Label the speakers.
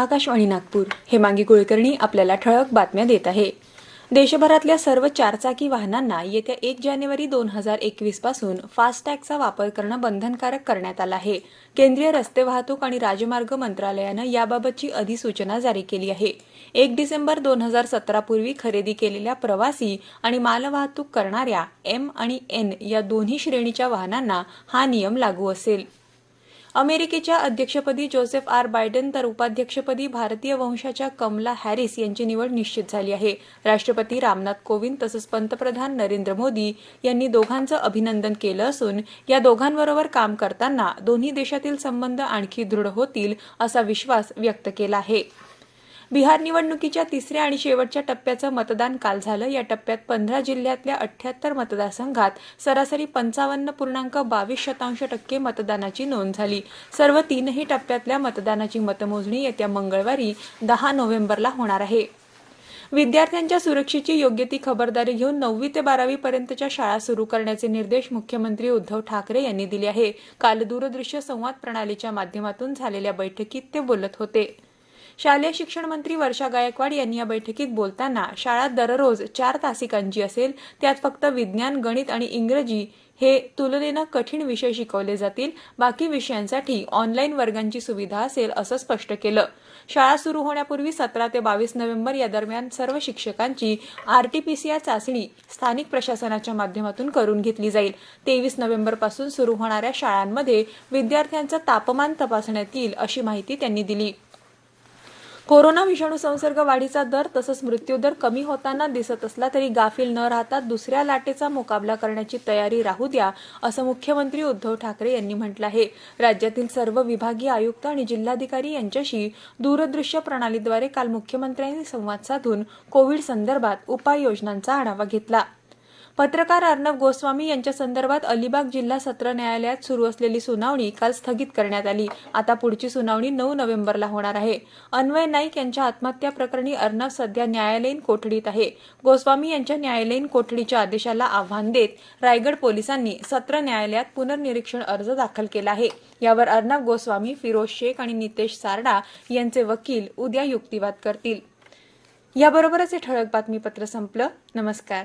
Speaker 1: आकाशवाणी नागपूर हेमांगी कुलकर्णी आपल्याला ठळक बातम्या देत आहे देशभरातल्या सर्व चारचाकी वाहनांना येत्या एक जानेवारी दोन हजार एकवीस पासून फास्टॅगचा वापर करणं बंधनकारक करण्यात आलं आहे केंद्रीय रस्ते वाहतूक आणि राजमार्ग मंत्रालयानं याबाबतची अधिसूचना जारी केली आहे एक डिसेंबर दोन हजार सतरापूर्वी खरेदी केलेल्या प्रवासी आणि मालवाहतूक करणाऱ्या एम आणि एन या दोन्ही श्रेणीच्या वाहनांना हा नियम लागू असेल अमेरिकेच्या अध्यक्षपदी जोसेफ आर बायडन तर उपाध्यक्षपदी भारतीय वंशाच्या कमला हॅरिस यांची निवड निश्चित झाली आहे राष्ट्रपती रामनाथ कोविंद तसंच पंतप्रधान नरेंद्र मोदी यांनी दोघांचं अभिनंदन केलं असून या दोघांबरोबर काम करताना दोन्ही देशातील संबंध आणखी दृढ होतील असा विश्वास व्यक्त केला आहे बिहार निवडणुकीच्या तिसऱ्या आणि शेवटच्या टप्प्याचं मतदान काल झालं या टप्प्यात पंधरा जिल्ह्यातल्या अठ्याहत्तर मतदारसंघात सरासरी पंचावन्न पूर्णांक बावीस शतांश टक्के मतदानाची नोंद झाली सर्व तीनही टप्प्यातल्या मतदानाची मतमोजणी येत्या मंगळवारी दहा नोव्हेंबरला होणार आहे विद्यार्थ्यांच्या सुरक्षेची योग्य ती खबरदारी घेऊन नववी ते बारावी पर्यंतच्या शाळा सुरू करण्याचे निर्देश मुख्यमंत्री उद्धव ठाकरे यांनी दिले आहे काल दूरदृश्य संवाद प्रणालीच्या माध्यमातून झालेल्या बैठकीत ते बोलत होते शालेय शिक्षण मंत्री वर्षा गायकवाड यांनी या बैठकीत बोलताना शाळा दररोज चार तासिकांची असेल त्यात फक्त विज्ञान गणित आणि इंग्रजी हे तुलनेनं कठीण विषय शिकवले जातील बाकी विषयांसाठी ऑनलाईन वर्गांची सुविधा असेल असं स्पष्ट केलं शाळा सुरू होण्यापूर्वी सतरा ते बावीस नोव्हेंबर या दरम्यान सर्व शिक्षकांची आरटीपीसीआर चाचणी स्थानिक प्रशासनाच्या माध्यमातून करून घेतली जाईल तेवीस नोव्हेंबरपासून सुरू होणाऱ्या शाळांमध्ये विद्यार्थ्यांचं तापमान तपासण्यात येईल अशी माहिती त्यांनी दिली कोरोना विषाणू संसर्ग वाढीचा दर तसंच मृत्यूदर कमी होताना दिसत असला तरी गाफील न राहता दुसऱ्या लाटेचा मुकाबला करण्याची तयारी राहू द्या असं मुख्यमंत्री उद्धव ठाकरे यांनी म्हटलं आहे राज्यातील सर्व विभागीय आयुक्त आणि जिल्हाधिकारी यांच्याशी दूरदृश्य प्रणालीद्वारे काल मुख्यमंत्र्यांनी संवाद साधून कोविड संदर्भात उपाययोजनांचा आढावा घेतला पत्रकार अर्णव गोस्वामी यांच्या संदर्भात अलिबाग जिल्हा सत्र न्यायालयात सुरू असलेली सुनावणी काल स्थगित करण्यात आली आता पुढची सुनावणी नऊ नोव्हेंबरला होणार आहे अन्वय नाईक यांच्या आत्महत्या प्रकरणी अर्णव सध्या न्यायालयीन कोठडीत आहे गोस्वामी यांच्या न्यायालयीन कोठडीच्या आदेशाला आव्हान देत रायगड पोलिसांनी सत्र न्यायालयात पुनर्निरीक्षण अर्ज दाखल केला आहे यावर अर्णब गोस्वामी फिरोज शेख आणि नितेश सारडा यांचे वकील उद्या युक्तिवाद करतील याबरोबरच हे ठळक बातमीपत्र संपलं नमस्कार